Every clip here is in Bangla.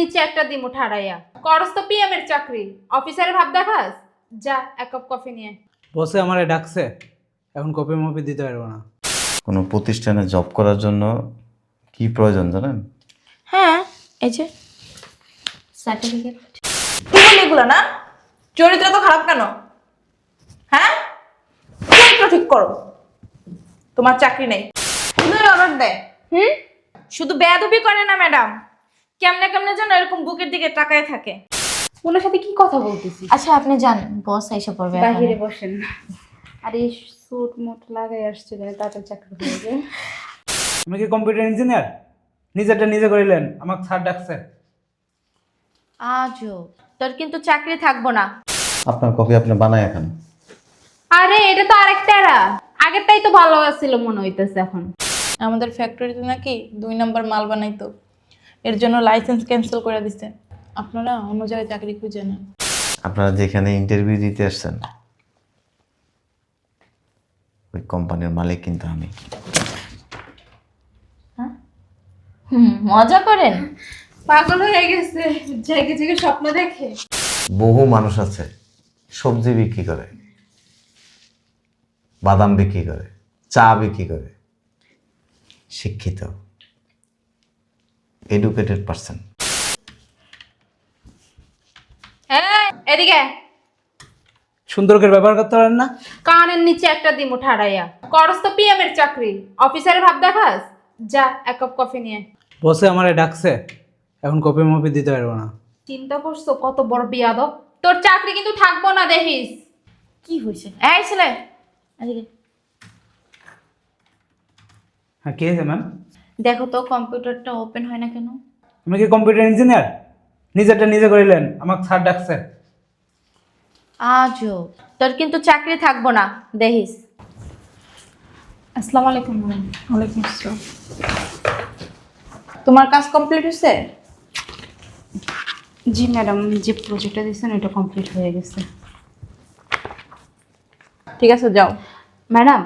নিচে একটা দিমু ঠাড়াইয়া করস তো পিএম এর চাকরি। অফিসারের ভাব দেখাস? যা এক কাপ কফি নিয়ে বসে আমারে ডাকছে। এখন কপি মপি দিতে পারব না। কোনো প্রতিষ্ঠানে জব করার জন্য কি প্রয়োজন জানেন? হ্যাঁ এই যে সার্টিফিকেট কি বলি এগুলো না চরিত্র তো খারাপ কেন? হ্যাঁ? চরিত্র ঠিক করো। তোমার চাকরি নেই। শুধু অর্ডার দেয়। হুম? শুধু বেয়াদবি করে না ম্যাডাম। কেমনে কেমনে যেন এরকম বুকের দিকে তাকায় থাকে। ওনার সাথে কি কথা বলতেছি? আচ্ছা আপনি জান বস এসে পড়বে এখন। বাহিরে বসেন। আর এই স্যুট মুট লাগাই আসছে যেন তাড়াতাড়ি চাকরি হয়ে যায় তুমি কি কম্পিউটার ইঞ্জিনিয়ার নিজেরটা নিজে করিলেন আমাকে স্যার ডাকছে। আজও তোর কিন্তু চাকরি থাকব না। আপনার কফি আপনি বানায় খান আরে এটা তো আরেকটা এরা আগেরটাই তো ভালো ছিল মনে হইতেছে এখন। আমাদের ফ্যাক্টরিতে নাকি দুই নম্বর মাল বানাইতো। এর জন্য লাইসেন্স ক্যান্সেল করে দিচ্ছে আপনারা অন্য জায়গায় চাকরি খুঁজে নেন। আপনারা যেখানে ইন্টারভিউ দিতে আসছেন ওই কোম্পানির মালিক কিন্তু আমি। হুম মজা করেন। পাগল হয়ে গেছে জায়গা জায়গায় স্বপ্ন দেখে। বহু মানুষ আছে সবজি বিক্রি করে বাদাম বিক্রি করে চা বিক্রি করে শিক্ষিত। এডুকেটেড পার্সন এদিকে। আয়। সুন্দর করে ব্যবহার করতে পারেন না? কানের নিচে একটা দিমু ঠাড়াইয়া। করস তো পিএম এর চাকরি। অফিসারের ভাব দেখাস? যা এক কাপ কফি নিয়ে বসে আমারে ডাকছে। এখন কপি মপি দিতে পারব না। চিন্তা করছ কত বড় বিয়াদব? তোর চাকরি কিন্তু থাকব না দেখিস। কি হয়েছে এই ছেলে এদিকে। হ্যাঁ কে হয়েছে ম্যাম দেখো তো কম্পিউটারটা ওপেন হয় না কেন? তুমি কি কম্পিউটার ইঞ্জিনিয়ার নিজেরটা নিজে করিলেন আমাকে স্যার ডাকছে। আজও? তোর কিন্তু চাকরি থাকব না দেখিস। আসসালামু আলাইকুম ওয়ালাইকুম আসসালাম। তোমার কাজ কমপ্লিট হয়েছে? জি ম্যাডাম যে প্রজেক্টটা দিয়েছেন এটা কমপ্লিট হয়ে গেছে। ঠিক আছে যাও। ম্যাডাম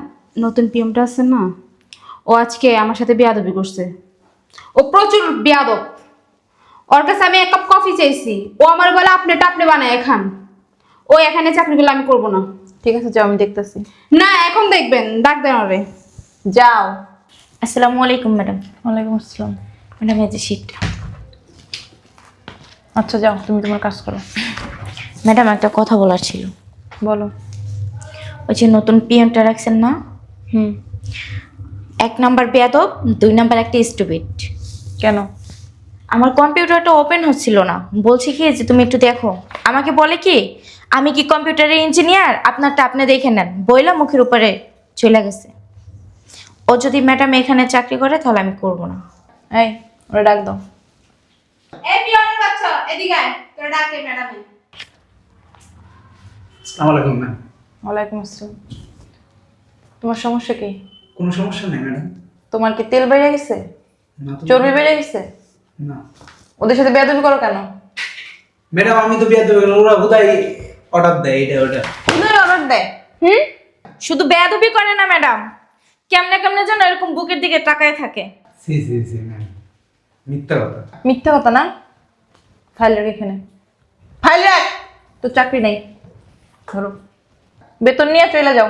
নতুন পিএমটা আছে না? ও আজকে আমার সাথে বেয়াদবি করছে। ও প্রচুর বেয়াদব। ওর কাছে আমি এক কাপ কফি চাইছি। ও আমার বলে আপনি বানায় খান। ও এখানে চাকরিগুলো আমি করব না। ঠিক আছে যাও আমি দেখতেছি। না এখন দেখবেন ডাক দেন ওরে। যাও। আসসালামু আলাইকুম ম্যাডাম। ওয়ালাইকুম আসসালাম। ম্যাডাম এই যে শীতটা আচ্ছা যাও তুমি তোমার কাজ করো। ম্যাডাম একটা কথা বলার ছিল। বলো। ওই যে নতুন পিএনটা রাখছেন না? হুম। এক নাম্বার বেয়াদব দুই নাম্বার একটা স্টুপিড কেন? আমার কম্পিউটারটা ওপেন হচ্ছিল না। বলছি কি যে তুমি একটু দেখো। আমাকে বলে কি আমি কি কম্পিউটারের ইঞ্জিনিয়ার আপনারটা আপনি দেখে নেন। বইলা মুখের উপরে চলে গেছে। ও যদি ম্যাডাম এখানে চাকরি করে তাহলে আমি করব না। এই ওরা ডাক দাও। এই পিয়নের বাচ্চা এদিকে আয়। তোর ডাকে ম্যাডামে আসসালামু আলাইকুম ম্যাম ওয়ালাইকুম আসসালাম। তোমার সমস্যা কি? কোনো সমস্যা নেই ম্যাডাম। তোমার কি তেল বেড়ে গেছে? না তো চর্বি বেড়ে গেছে? না। ওদের সাথে বেয়াদবি করো কেন? ম্যাডাম আমি তো বিয়ে দেবো ওরা বোধহয় অর্ডার দেয় এটা ওটা। শুধু অর্ডার দেয়। হুম? শুধু বেয়াদবি করে না ম্যাডাম। কেমনে কেমনে যেন এরকম বুকের দিকে তাকায় থাকে। সি সি সি ম্যাম। মিথ্যা কথা। মিথ্যা কথা না? ফাইল রাখ এখানে ফাইল রাখ তো চাকরি নেই। ধরো। বেতন নিয়ে চলে যাও।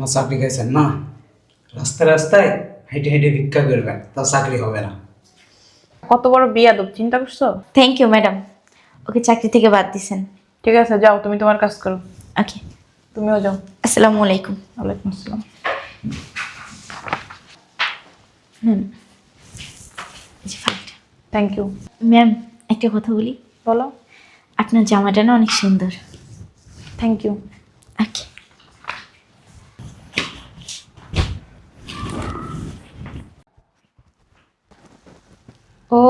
আমার চাকরি খাইছেন না? রাস্তায় রাস্তায় হেঁটে হেঁটে ভিক্ষা করবেন তা চাকরি হবে না। কত বড় বিয়াদব চিন্তা করছ? থ্যাংক ইউ ম্যাডাম ওকে চাকরি থেকে বাদ দিছেন। ঠিক আছে যাও তুমি তোমার কাজ করো। ওকে তুমিও যাও। আসসালামু আলাইকুম। ওয়ালাইকুম আসসালাম। হুম। থ্যাংক ইউ ম্যাম একটা কথা বলি। বলো। আপনার জামাটা না অনেক সুন্দর। থ্যাংক ইউ ওকে ও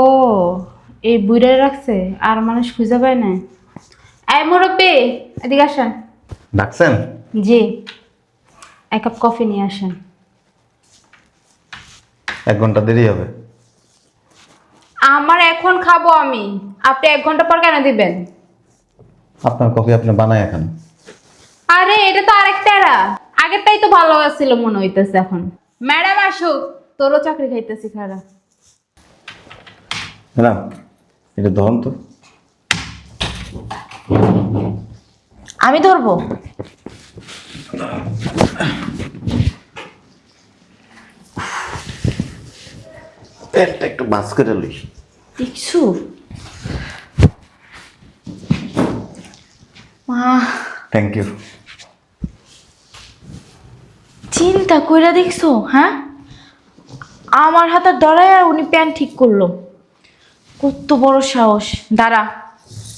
এই বুড়ে রাখছে আর মানুষ খুঁজে পায় না আয় মুরব্বী এদিকে আসেন। ডাকছেন? জি এক কাপ কফি নিয়ে আসেন। এক ঘণ্টা দেরি হবে। আমার এখন খাব আমি। আপনি এক ঘণ্টা পর কেন দিবেন? আপনার কফি আপনি বানায় খান। আরে এটা তো আরেকটা এরা আগেরটাই তো ভালো ছিল মনে হইতেছে এখন। ম্যাডাম আসুক তোরও চাকরি খাইতেছি খারা। ম্যাডাম এটা ধরুন তো। আমি ধরবো? প্যান্টটা একটু বাস করে লইস দেখছ? মা। থ্যাংক ইউ চিন্তা কইরা দেখছ হ্যাঁ? আমার হাতে ধরায় আর উনি প্যান্ট ঠিক করল। কত বড় সাহস। দাঁড়া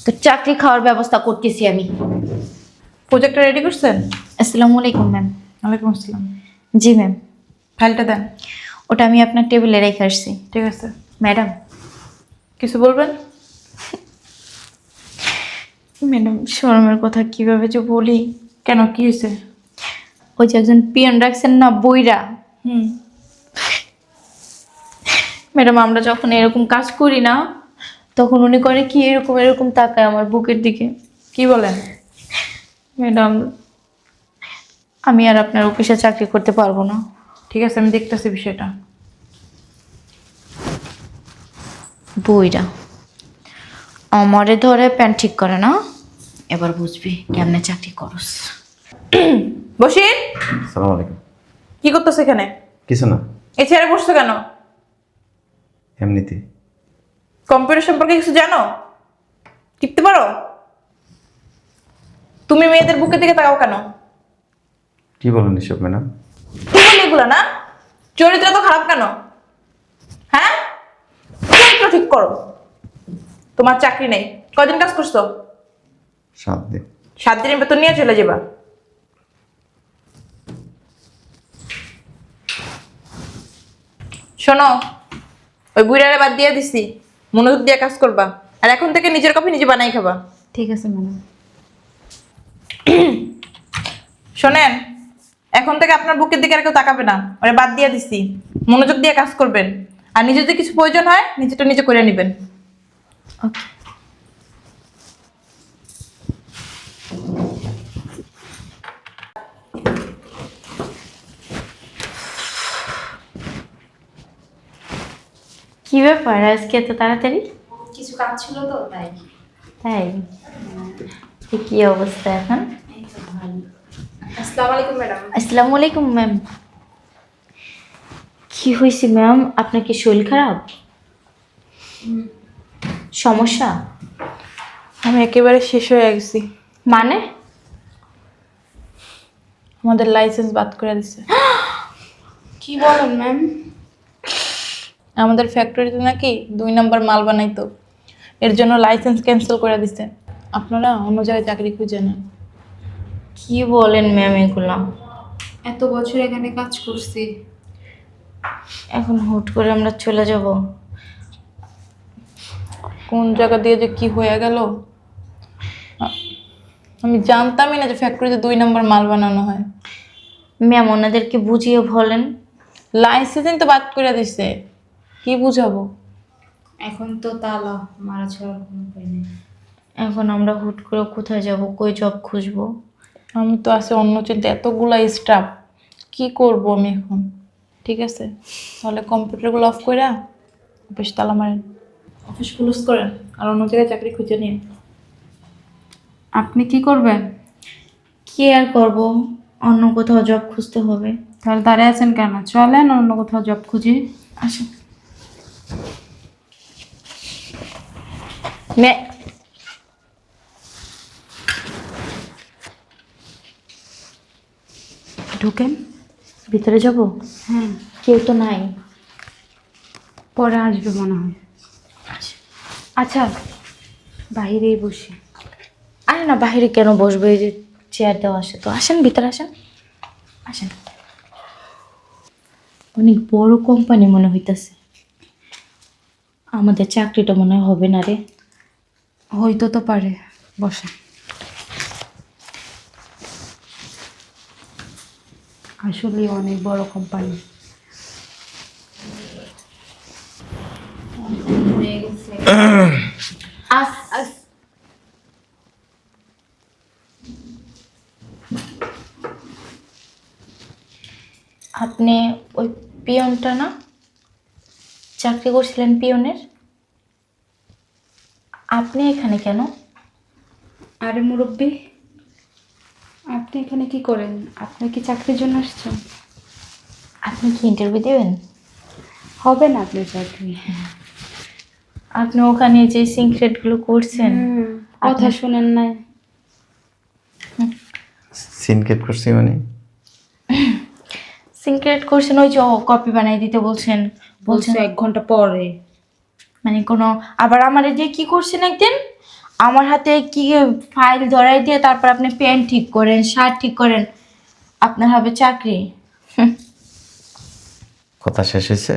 তো চাকরি খাওয়ার ব্যবস্থা করতেছি আমি। প্রজেক্টটা রেডি করছেন? আসসালামু আলাইকুম ম্যাম ওয়ালাইকুম আসসালাম। জি ম্যাম ফাইলটা দেন। ওটা আমি আপনার টেবিলে রেখে আসছি। ঠিক আছে। ম্যাডাম। কিছু বলবেন? ম্যাডাম শরমের কথা কীভাবে যে বলি। কেন কি হয়েছে? ওই যে একজন পিয়ন রাখছেন না বইরা। হুম। ম্যাডাম আমরা যখন এরকম কাজ করি না তখন উনি করে কি এরকম এরকম তাকায় আমার বুকের দিকে। কি বলেন? ম্যাডাম আমি আর আপনার অফিসে চাকরি করতে পারব না। ঠিক আছে আমি দেখতেছি বিষয়টা। বইরা আমারে ধরে প্যান্ট ঠিক করে না এবার বুঝবি কেমনে চাকরি করস। বসির সালাম আলাইকুম। কি করতেছে এখানে? কিছু না। এই চেয়ারে বসছো কেন? এমনিতে কম্পিউটার সম্পর্কে কিছু জানো? টিপতে পারো? তুমি মেয়েদের বুকের দিকে তাকাও কেন? কি বলেন এসব ম্যাডাম? কি বলি এগুলো না? চরিত্র তো খারাপ কেন? হ্যাঁ? চরিত্র ঠিক করো। তোমার চাকরি নেই। কদিন কাজ করছ? সাত দিন। সাত দিনের বেতন নিয়ে চলে যাবা। শোনো ওই বুড়ারে বাদ দিয়ে দিছি। মনোযোগ দিয়ে কাজ করবা। আর এখন থেকে নিজের কফি নিজে বানাই খাবা। ঠিক আছে ম্যাডাম। শোনেন এখন থেকে আপনার বুকের দিকে আর কেউ তাকাবে না। ওরা বাদ দিয়ে দিছি। মনোযোগ দিয়ে কাজ করবেন। আর নিজের যদি কিছু প্রয়োজন হয় নিজেটা নিজে করে নেবেন। ওকে। কি ব্যাপার? আজকে এত তাড়াতাড়ি? কিছু কাজ ছিল তো তাই। তাই? কি অবস্থা এখন? আসসালামু আলাইকুম ম্যাডাম। আসসালামু আলাইকুম ম্যাম। কি হয়েছে ম্যাম? আপনার কি শরীর খারাপ? সমস্যা? আমি একেবারে শেষ হয়ে গেছি। মানে? আমাদের লাইসেন্স বাদ করে দিছে। কি বলেন ম্যাম? আমাদের ফ্যাক্টরিতে নাকি দুই নম্বর মাল বানাইতো। এর জন্য লাইসেন্স ক্যান্সেল করে দিছে। আপনারা অন্য জায়গায় চাকরি খুঁজে নেন। কি বলেন ম্যাম এগুলা? এত বছর এখানে কাজ করছি। এখন হুট করে আমরা চলে যাব। কোন জায়গা দিয়ে যে কি হয়ে গেল? আমি জানতামই না যে ফ্যাক্টরিতে দুই নম্বর মাল বানানো হয়। ম্যাম ওনাদেরকে বুঝিয়ে বলেন। লাইসেন্স তো বাদ করে দিছে। কি বুঝাবো? এখন তো তালা মারা ছাড়া কোনো উপায় নেই। এখন আমরা হুট করে কোথায় যাব? কই জব খুঁজবো? আমি তো আছে অন্য চিন্তা এতগুলা স্টাফ কি করব আমি এখন? ঠিক আছে? তাহলে কম্পিউটারগুলো অফ করে অফিস তালা মারেন। অফিস ক্লোজ করেন আর অন্য জায়গায় চাকরি খুঁজে নিন আপনি কি করবেন? কি আর করব? অন্য কোথাও জব খুঁজতে হবে। তাহলে দাঁড়িয়ে আছেন কেন? চলেন অন্য কোথাও জব খুঁজি। আসুন। মে- ঢুকেন। ভিতরে যাব? হ্যাঁ। কেউ তো নাই। পরে আসবে মনে হয়। আচ্ছা বাইরেই বসে। আরে না বাইরে কেন বসবো? এই যে চেয়ার দেওয়া আসে তো। আসেন ভিতরে আসেন। আসেন। অনেক বড় কোম্পানি মনে হইতাছে। আমাদের চাকরিটা মনে হয় হবে না রে। হইতো তো পারে। বসে। আসলে অনেক বড় কোম্পানি আপনি ওই পিয়নটা না? চাকরি করছিলেন পিয়নের? আপনি এখানে কেন? আরে মুরব্বী আপনি এখানে কি করেন? আপনি কি চাকরির জন্য আসছেন? আপনি কি ইন্টারভিউ দেবেন? হবে না আপনি চাকরি। আপনি ওখানে যে সিক্রেটগুলো করছেন কথা শুনেন না। সিনকেট করছি মানে? সিক্রেট করছেন ওই যে কপি বানাই দিতে বলছেন। বলছে বলছেন এক ঘণ্টা পরে। মানে কোনো আবার আমার যে কি করছেন একদিন? আমার হাতে কি ফাইল ধরাই দিয়ে তারপর আপনি প্যান্ট ঠিক করেন শার্ট ঠিক করেন আপনার হবে চাকরি। হুম। কথা শেষ হয়েছে?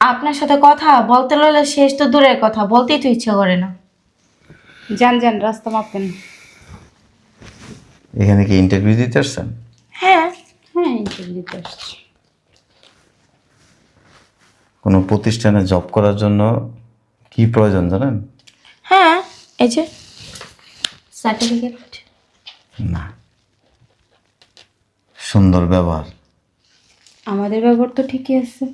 আপনার সাথে কথা বলতে লাগলে শেষ তো দূরের কথা বলতেই তো ইচ্ছা করে না। যান যান রাস্তা মাপেন। এখানে কি ইন্টারভিউ দিতে আসছেন? হ্যাঁ। হ্যাঁ ইন্টারভিউ দিতে আসছি। কোনো প্রতিষ্ঠানে জব করার জন্য কি প্রয়োজন জানেন? হ্যাঁ এই যে সার্টিফিকেট না। সুন্দর ব্যবহার। আমাদের ব্যবহার তো ঠিকই আছে।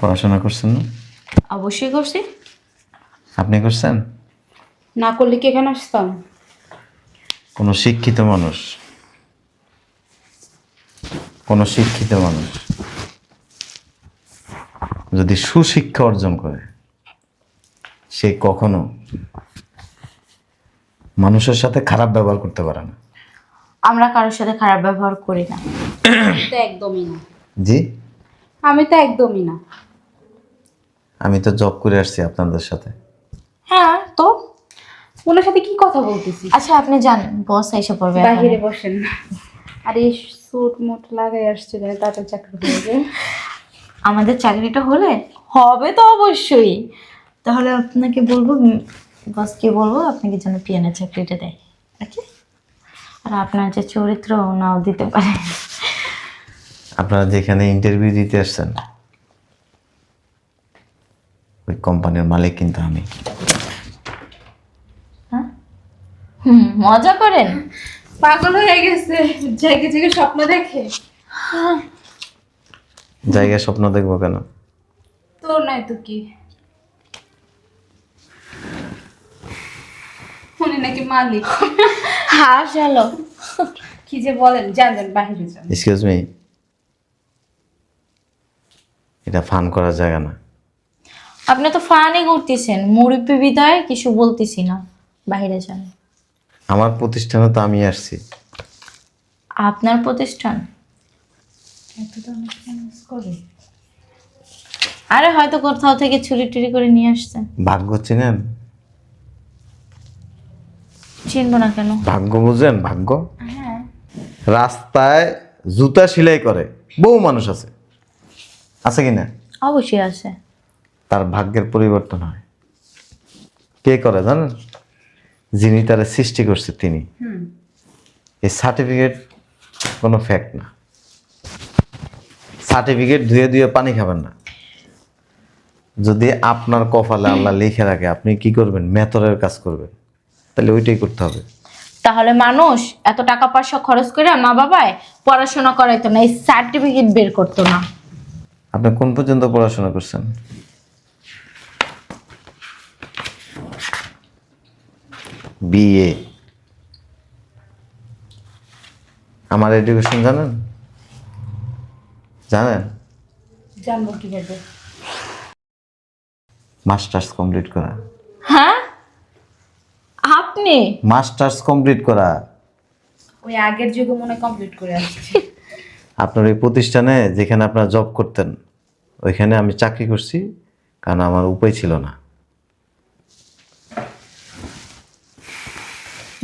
পড়াশোনা করছেন না? অবশ্যই করছি। আপনি করছেন? না করলে কি এখানে আসতাম? কোনো শিক্ষিত মানুষ? কোনো শিক্ষিত মানুষ যদি সুশিক্ষা অর্জন করে সে কখনো মানুষের সাথে খারাপ ব্যবহার করতে পারে না। আমরা কারোর সাথে খারাপ ব্যবহার করি না। তো একদমই না। জি? আমি তো একদমই না। আমি তো জব করে আসছি আপনাদের সাথে। হ্যাঁ তো? ওনার সাথে কি কথা বলতেছি? আচ্ছা আপনি জানেন বস এসে পড়বে বাহিরে। বসেন আর এই সুট মুট লাগাই আসছে যেন তাড়াতাড়ি চাকরি হয়ে যায় আমাদের চাকরিটা হলে হবে তো অবশ্যই। তাহলে আপনাকে বলব বসকে বলব আপনাকে যেন পিয়ানের চাকরিটা দেয় ওকে? আর আপনার যে চরিত্র নাও দিতে পারে। আপনারা যেখানে ইন্টারভিউ দিতে আসছেন ওই কোম্পানির মালিক কিন্তু আমি। হ্যাঁ? হুম মজা করেন। পাগল হয়ে গেছে জায়গায় জায়গায় স্বপ্ন দেখে। জায়গায় স্বপ্ন দেখব কেন? তোর নাই তো কি? উনি নাকি মালিক। হাসালো কি যে বলেন যান যান বাহিরে যান। এক্সকিউজ মি এটা ফান করার জায়গা না। আপনি তো ফানি করতেছেন মুরব্বী বিদায় কিছু বলতেছি না। বাইরে যান। আমার প্রতিষ্ঠানে তো আমি আসছি। আপনার প্রতিষ্ঠান? আরে হয়তো কোথাও থেকে চুরি টুরি করে নিয়ে আসছেন। ভাগ্য চিনেন? চিনবো না কেন? ভাগ্য বুঝেন ভাগ্য? হ্যাঁ। রাস্তায় জুতা সেলাই করে বহু মানুষ আছে। আছে কি না? অবশ্যই আছে। তার ভাগ্যের পরিবর্তন হয়। কে করে জানেন? যিনি তারা সৃষ্টি করছে তিনি। এই সার্টিফিকেট কোনো ফ্যাক্ট না। সার্টিফিকেট ধুয়ে ধুয়ে পানি খাবেন না। যদি আপনার কপালে আল্লাহ লিখে রাখে আপনি কি করবেন? মেথরের কাজ করবেন। তাহলে ওইটাই করতে হবে। তাহলে মানুষ এত টাকা পয়সা খরচ করে মা বাবায় পড়াশোনা করাইতো না এই সার্টিফিকেট বের করতো না। আপনি কোন পর্যন্ত পড়াশোনা করছেন? বিএ। আমার এডুকেশন জানেন? জানেন? জানব কীভাবে? মাস্টার্স কমপ্লিট করা। হ্যাঁ? আপনি? মাস্টার্স কমপ্লিট করা। ওই আগের যুগে মনে কমপ্লিট করে আসছি। আপনার এই প্রতিষ্ঠানে যেখানে আপনারা জব করতেন ওইখানে আমি চাকরি করছি কারণ আমার উপায় ছিল না।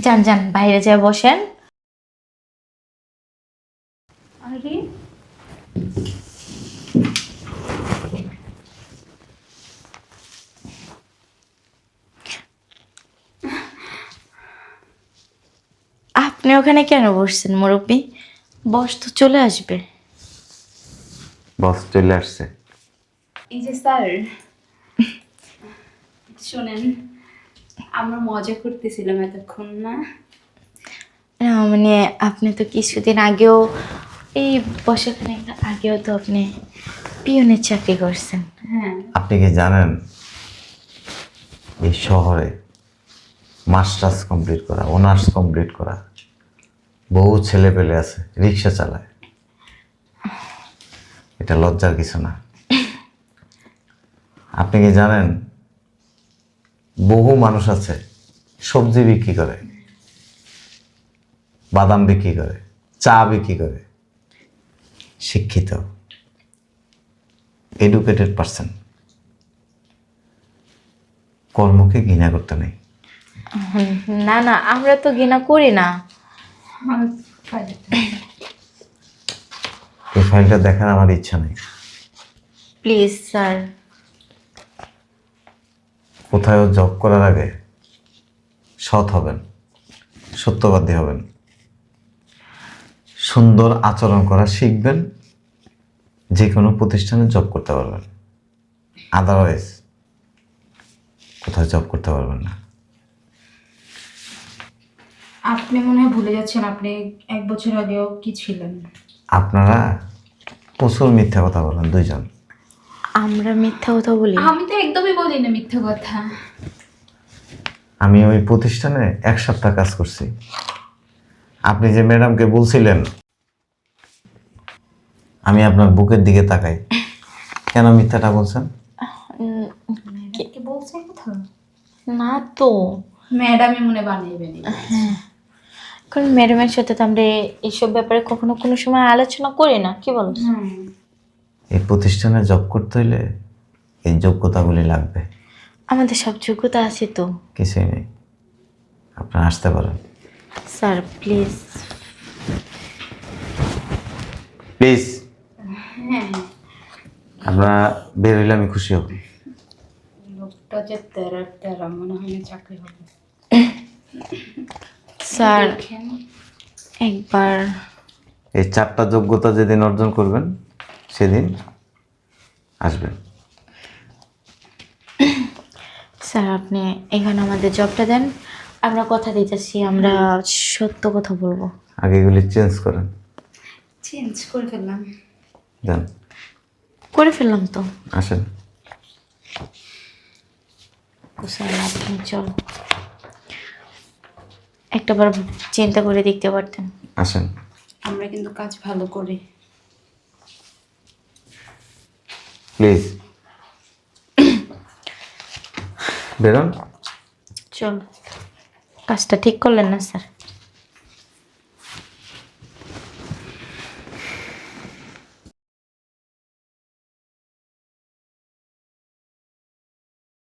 যান যান বাইরে যেয়ে বসেন। আরে। আপনি ওখানে কেন বসছেন মুরব্বী? বস তো চলে আসবে। বস চলে আসছে। এই যে স্যার শোনেন আমরা মজা করতেছিলাম এতক্ষণ না? না মানে আপনি তো কিছুদিন আগেও এই বছরখানেক আগেও তো আপনি পিয়নের চাকরি করছেন। হ্যাঁ। আপনি কি জানেন এই শহরে মাস্টার্স কমপ্লিট করা অনার্স কমপ্লিট করা বহু ছেলে পেলে আছে রিক্সা চালায়। এটা লজ্জার কিছু না। আপনি কি জানেন বহু মানুষ আছে সবজি বিক্রি করে বাদাম বিক্রি করে চা বিক্রি করে শিক্ষিত এডুকেটেড পার্সন কর্মকে ঘৃণা করতে নেই। না না আমরা তো ঘৃণা করি না। এই ফাইলটা দেখার আমার ইচ্ছা নেই। প্লিজ স্যার কোথাও জব করার আগে সৎ হবেন সত্যবাদী হবেন। সুন্দর আচরণ করা শিখবেন যে কোনো প্রতিষ্ঠানে জব করতে পারবেন। আদারওয়াইজ কোথাও জব করতে পারবেন না। আপনি মনে হয় ভুলে যাচ্ছেন আপনি এক বছর আগেও কি ছিলেন? আপনারা প্রচুর মিথ্যা কথা বলেন দুইজন। আমরা মিথ্যা কথা বলি? আমি তো একদমই বলি না মিথ্যা কথা। আমি ওই প্রতিষ্ঠানে এক সপ্তাহ কাজ করছি। আপনি যে ম্যাডামকে বলছিলেন আমি আপনার বুকের দিকে তাকাই। কেন মিথ্যাটা বলছেন? কথা? না তো। ম্যাডামই মনে বানিয়ে কারণ ম্যাডামের সাথে তো আমরা এইসব ব্যাপারে কখনো কোনো সময় আলোচনা করি না কি বল হ্যাঁ এই প্রতিষ্ঠানে জব করতে হইলে এই যোগ্যতাগুলি লাগবে। আমাদের সব যোগ্যতা আছে তো। কিছুই নেই। আপনারা আসতে পারেন। স্যার প্লিজ প্লিজ হ্যাঁ। আপনারা বের হইলে আমি খুশি হব। লোকটা যে তেরা তেরা মনে হয় না চাকরি হবে। স্যার একবার এই চারটা যোগ্যতা যেদিন অর্জন করবেন সেদিন আসবেন। স্যার আপনি এখানে আমাদের জবটা দেন। আমরা কথা দিতেছি আমরা সত্য কথা বলব। আগে এগুলি চেঞ্জ করেন। চেঞ্জ করে ফেললাম। দেন করে ফেললাম তো। আসেন। স্যার আপনি চল। একটাবার চিন্তা করে দেখতে পারতেন। আসেন। আমরা কিন্তু কাজ ভালো করি। প্লিজ বেরোন চল। কাজটা ঠিক করলেন না স্যার।